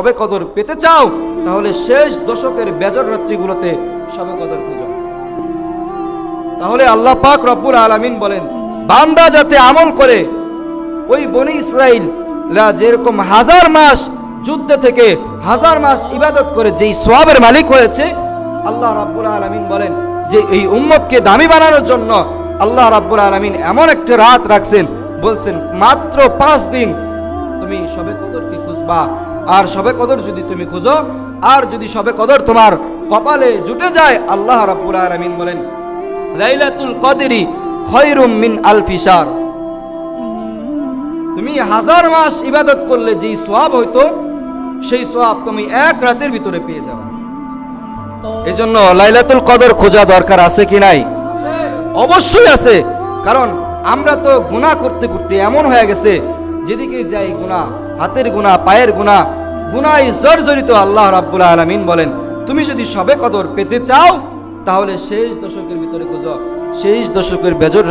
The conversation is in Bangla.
সবে কদর পেতে চাও, তাহলে শেষ দশকের বেজর রাত্রিগুলোতে সবে কদর খুঁজো। তাহলে আল্লাহ পাক রব্বুল আলামিন বলেন, বান্দা যাতে আমল করে, ওই বনি ইসরাইল যেরকম হাজার মাস যুদ্ধ থেকে হাজার মাস ইবাদত করে যেই সোয়াবের মালিক হয়েছে, আল্লাহ রাব্বুল আলামিন বলেন যে এই উম্মতকে দামি বানানোর জন্য আল্লাহ রাব্বুল আলামিন এমন একটা রাত রাখছেন, বলছেন, মাত্র পাঁচ দিন তুমি সবে কদরকে খুঁজবা? আর সবে কদর যদি তুমি খুঁজো, আর যদি সবে কদর তোমার কপালে জুটে যায়, আল্লাহ রাব্বুল আলামিন বলেন, লাইলাতুল কদরি খয়রুম মিন আলফিসার তুমি হাজার মাস ইবাদত করলে যেই সোয়াব হইতো, সেই সোয়াব তুমি এক রাতের ভিতরে পেয়ে যাবে। এজন্য লাইলাতুল কদর খোঁজা দরকার আছে কি নাই? অবশ্যই আছে। কারণ আমরা তো গুনাহ করতে করতে এমন হয়ে গেছে যেদিকে যাই গুণা হাতের গুণা পায়ের গুনাহ, গুনায় জর্জরিত আল্লাহ রাব্বুল আলমিন বলেন, তুমি যদি সবে কদর পেতে চাও, তাহলে শেষ দশকের ভিতরে খুঁজো, শেষ দশকের বেজর